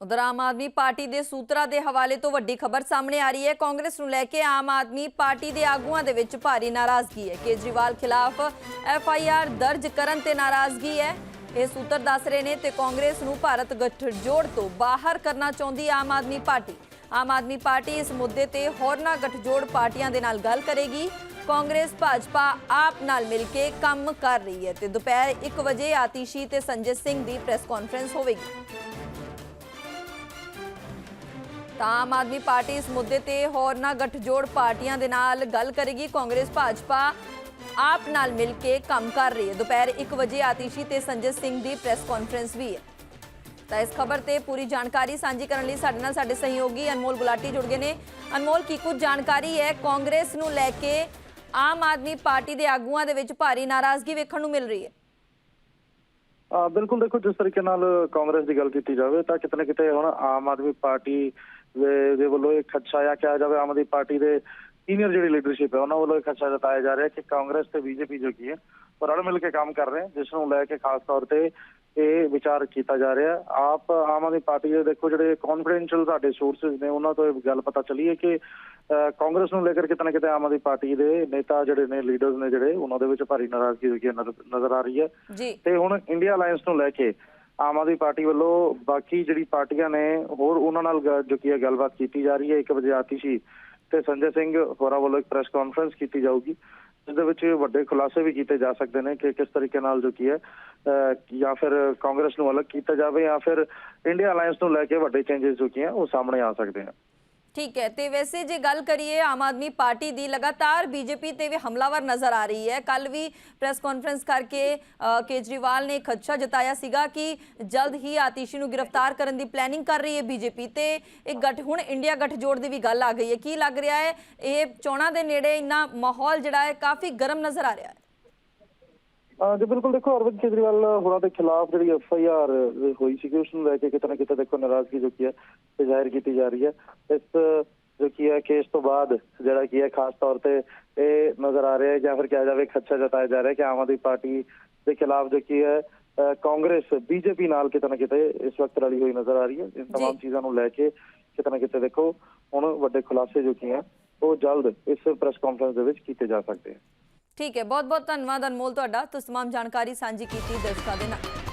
ਉਧਰ ਆਮ ਆਦਮੀ ਪਾਰਟੀ ਦੇ ਸੂਤਰਾਂ ਦੇ ਹਵਾਲੇ ਤੋਂ ਵੱਡੀ ਖਬਰ ਸਾਹਮਣੇ ਆ ਰਹੀ ਹੈ। ਕਾਂਗਰਸ ਨੂੰ ਲੈ ਕੇ ਆਮ ਆਦਮੀ ਪਾਰਟੀ ਦੇ ਆਗੂਆਂ ਦੇ ਵਿੱਚ ਭਾਰੀ ਨਾਰਾਜ਼ਗੀ ਹੈ। ਕੇਜਰੀਵਾਲ ਖਿਲਾਫ ਐਫ ਆਈ ਆਰ ਦਰਜ ਕਰਨ ਤੇ ਨਾਰਾਜ਼ਗੀ ਹੈ। ਇਹ ਸੂਤਰ ਦੱਸ ਰਹੇ ਨੇ ਤੇ ਕਾਂਗਰਸ ਨੂੰ ਭਾਰਤ ਗੱਠਜੋੜ ਤੋਂ ਬਾਹਰ ਕਰਨਾ ਚਾਹੁੰਦੀ ਆਮ ਆਦਮੀ ਪਾਰਟੀ। ਆਮ ਆਦਮੀ ਪਾਰਟੀ ਇਸ ਮੁੱਦੇ ਤੇ ਹੋਰਨਾਂ ਗੱਠਜੋੜ ਪਾਰਟੀਆਂ ਦੇ ਨਾਲ ਗੱਲ ਕਰੇਗੀ। ਕਾਂਗਰਸ, ਭਾਜਪਾ ਆਪ ਨਾਲ ਮਿਲ ਕੇ ਕੰਮ ਕਰ ਰਹੀ ਹੈ ਤੇ ਦੁਪਹਿਰ 1 ਵਜੇ ਆਤੀਸ਼ੀ ਤੇ ਸੰਜੇ ਸਿੰਘ ਦੀ ਪ੍ਰੈਸ ਕਾਨਫਰੰਸ ਹੋਵੇਗੀ। ਤਾਂ ਆਮ ਆਦਮੀ ਪਾਰਟੀ ਇਸ ਮੁੱਦੇ ਤੇ ਹੋਰਨਾਂ ਗੱਠਜੋੜ ਪਾਰਟੀਆਂ ਦੇ ਨਾਲ ਗੱਲ ਕਰੇਗੀ। ਕਾਂਗਰਸ, ਭਾਜਪਾ ਆਪ ਨਾਲ ਮਿਲ ਕੇ ਕੰਮ ਕਰ ਰਹੀ ਹੈ। ਦੁਪਹਿਰ 1 ਵਜੇ ਆਤੀਸ਼ੀ ਤੇ ਸੰਜੇ ਸਿੰਘ ਦੀ ਪ੍ਰੈਸ ਕਾਨਫਰੰਸ ਵੀ ਹੈ। ਤਾਂ ਇਸ ਖਬਰ ਤੇ ਪੂਰੀ ਜਾਣਕਾਰੀ ਸਾਂਝੀ ਕਰਨ ਲਈ ਸਾਡੇ ਨਾਲ ਸਾਡੇ ਸਹਿਯੋਗੀ ਅਨਮੋਲ ਗੁਲਾਟੀ ਜੁੜ ਗਏ ਨੇ। ਅਨਮੋਲ, ਕੀ ਕੁਝ ਜਾਣਕਾਰੀ ਹੈ? ਕਾਂਗਰਸ ਨੂੰ ਲੈ ਕੇ ਆਮ ਆਦਮੀ ਪਾਰਟੀ ਦੇ ਆਗੂਆਂ ਦੇ ਵਿੱਚ ਭਾਰੀ ਨਾਰਾਜ਼ਗੀ ਵੇਖਣ ਨੂੰ ਮਿਲ ਰਹੀ ਹੈ। ਬਿਲਕੁਲ ਦੇਖੋ, ਜਿਸ ਤਰੀਕੇ ਨਾਲ ਕਾਂਗਰਸ ਦੀ ਗੱਲ ਕੀਤੀ ਜਾਵੇ, ਤਾਂ ਕਿਤੇ ਨਾ ਕਿਤੇ ਹੁਣ ਆਮ ਆਦਮੀ ਪਾਰਟੀ ਦੇ ਵੱਲੋਂ ਇਹ ਖਦਸ਼ਾ ਜਾਂ ਕਿਹਾ ਜਾਵੇ ਆਮ ਆਦਮੀ ਪਾਰਟੀ ਦੇ ਸੀਨੀਅਰ ਜਿਹੜੀ ਲੀਡਰਸ਼ਿਪ ਹੈ ਉਹਨਾਂ ਵੱਲੋਂ ਇੱਕ ਖਦਸ਼ਾ ਜਤਾਇਆ ਜਾ ਰਿਹਾ ਕਿ ਕਾਂਗਰਸ ਤੇ ਬੀਜੇਪੀ ਜੋ ਕੀ ਹੈ ਉਹ ਰਲ ਮਿਲ ਕੇ ਕੰਮ ਕਰ ਰਹੇ ਜਿਸ ਨੂੰ ਲੈ ਕੇ ਖਾਸ ਤੌਰ ਤੇ ਇਹ ਵਿਚਾਰ ਕੀਤਾ ਜਾ ਰਿਹਾ। ਆਪ ਆਮ ਆਦਮੀ ਪਾਰਟੀ ਦੇ ਦੇਖੋ ਜਿਹੜੇ ਕੌਨਫੀਡੈਂਸ਼ੀਅਲ ਸਾਡੇ ਸੋਰਸਸ ਨੇ ਉਹਨਾਂ ਤੋਂ ਇਹ ਗੱਲ ਪਤਾ ਚੱਲੀ ਹੈ ਕਿ ਕਾਂਗਰਸ ਨੂੰ ਲੈ ਕੇ ਕਿਤੇ ਨਾ ਕਿਤੇ ਆਮ ਆਦਮੀ ਪਾਰਟੀ ਦੇ ਨੇਤਾ ਜਿਹੜੇ ਨੇ ਲੀਡਰਸ ਨੇ ਜਿਹੜੇ ਉਹਨਾਂ ਦੇ ਵਿੱਚ ਭਾਰੀ ਨਾਰਾਜ਼ਗੀ ਹੋਈ ਨਜ਼ਰ ਆ ਰਹੀ ਹੈ ਤੇ ਹੁਣ ਇੰਡੀਆ ਅਲਾਈਅੰਸ ਨੂੰ ਲੈ ਕੇ ਆਮ ਆਦਮੀ ਪਾਰਟੀ ਵੱਲੋਂ ਬਾਕੀ ਜਿਹੜੀ ਪਾਰਟੀਆਂ ਨੇ ਹੋਰ ਉਹਨਾਂ ਨਾਲ ਜੋ ਕੀ ਹੈ ਗੱਲਬਾਤ ਕੀਤੀ ਜਾ ਰਹੀ ਹੈ 1 ਵਜੇ ਆਤੀਸ਼ੀ ਤੇ ਸੰਜੇ ਸਿੰਘ ਹੋਰਾਂ ਵੱਲੋਂ ਇੱਕ ਪ੍ਰੈਸ ਕਾਨਫਰੰਸ ਕੀਤੀ ਜਾਊਗੀ ਜਿਸ ਦੇ ਵਿੱਚ ਵੱਡੇ ਖੁਲਾਸੇ ਵੀ ਕੀਤੇ ਜਾ ਸਕਦੇ ਨੇ ਕਿ ਕਿਸ ਤਰੀਕੇ ਨਾਲ ਜੋ ਕੀ ਹੈ ਅਹ, ਜਾਂ ਫਿਰ ਕਾਂਗਰਸ ਨੂੰ ਅਲੱਗ ਕੀਤਾ ਜਾਵੇ ਜਾਂ ਫਿਰ ਇੰਡੀਆ ਅਲਾਈਅੰਸ ਨੂੰ ਲੈ ਕੇ ਵੱਡੇ ਚੇਂਜਸ ਜੋ ਕੀ ਹੈ ਉਹ ਸਾਹਮਣੇ ਆ ਸਕਦੇ ਨੇ। ਠੀਕ ਹੈ, ਤੇ ਵੈਸੇ ਜੇ ਗੱਲ ਕਰੀਏ ਆਮ ਆਦਮੀ ਪਾਰਟੀ ਦੀ, ਲਗਾਤਾਰ ਬੀਜੇਪੀ ਤੇ ਵੀ ਹਮਲਾਵਰ ਨਜ਼ਰ ਆ ਰਹੀ ਹੈ। ਕੱਲ ਵੀ ਪ੍ਰੈਸ ਕਾਨਫਰੰਸ ਕਰਕੇ ਕੇਜਰੀਵਾਲ ਨੇ ਖਦਸ਼ਾ ਜਤਾਇਆ ਸੀਗਾ ਕਿ ਜਲਦ ਹੀ ਆਤੀਸ਼ੀ ਨੂੰ ਗ੍ਰਿਫਤਾਰ ਕਰਨ ਦੀ ਪਲੈਨਿੰਗ ਕਰ ਰਹੀ ਹੈ ਬੀਜੇਪੀ ਤੇ। ਇੱਕ ਗੱਠ, ਹੁਣ ਇੰਡੀਆ ਗੱਠਜੋੜ ਦੀ ਵੀ ਗੱਲ ਆ ਗਈ ਹੈ। ਕੀ ਲੱਗ ਰਿਹਾ ਹੈ? ਇਹ ਚੋਣਾਂ ਦੇ ਨੇੜੇ ਇੰਨਾ ਮਾਹੌਲ ਜਿਹੜਾ ਹੈ, ਕਾਫੀ ਗਰਮ ਨਜ਼ਰ ਆ ਰਿਹਾ ਹੈ। ਜੀ ਬਿਲਕੁਲ ਦੇਖੋ ਅਰਵਿੰਦ ਕੇਜਰੀਵਾਲ ਹੋਰਾਂ ਦੇ ਖਿਲਾਫ ਜਿਹੜੀ ਐਫ ਆਈ ਆਰ ਹੋਈ ਸੀ ਉਸ ਨੂੰ ਲੈ ਕੇ ਕਿਤੇ ਨਾ ਕਿਤੇ ਦੇਖੋ ਨਾਰਾਜ਼ਗੀ ਜੋ ਕੀ ਹੈ ਇਹ ਜ਼ਾਹਿਰ ਕੀਤੀ ਜਾ ਰਹੀ ਹੈ। ਇਸ ਜੋ ਕੀ ਹੈ ਕੇਸ ਤੋਂ ਬਾਅਦ ਜਿਹੜਾ ਕੀ ਹੈ ਖਾਸ ਤੌਰ ਤੇ ਇਹ ਨਜ਼ਰ ਆ ਰਿਹਾ ਹੈ ਜਾਂ ਫਿਰ ਕਿਹਾ ਜਾਵੇ ਖੱਚਾ ਜਤਾਇਆ ਜਾ ਰਿਹਾ ਹੈ ਕਿ ਆਮ ਆਦਮੀ ਪਾਰਟੀ ਦੇ ਖਿਲਾਫ ਜੋ ਕੀ ਹੈ ਕਾਂਗਰਸ ਬੀਜੇਪੀ ਨਾਲ ਕਿਤੇ ਨਾ ਕਿਤੇ ਇਸ ਵਕਤ ਰਲੀ ਹੋਈ ਨਜ਼ਰ ਆ ਰਹੀ ਹੈ। ਇਸ ਤਮਾਮ ਚੀਜ਼ਾਂ ਨੂੰ ਲੈ ਕੇ ਕਿਤੇ ਨਾ ਕਿਤੇ ਦੇਖੋ ਹੁਣ ਵੱਡੇ ਖੁਲਾਸੇ ਜੋ ਕੀ ਹੈ ਉਹ ਜਲਦ ਇਸ ਪ੍ਰੈਸ ਕਾਨਫਰੰਸ ਦੇ ਵਿੱਚ ਕੀਤੇ ਜਾ ਸਕਦੇ ਹਨ ਠੀਕ ਹੈ ਬਹੁਤ ਬਹੁਤ ਧੰਨਵਾਦ ਅਨਮੋਲ ਤੁਹਾਡਾ ਤੁਸੀਂ तमाम ਜਾਣਕਾਰੀ ਸਾਂਝੀ ਕੀਤੀ ਦਰਸ਼ਕਾਂ ਦੇ ਨਾਲ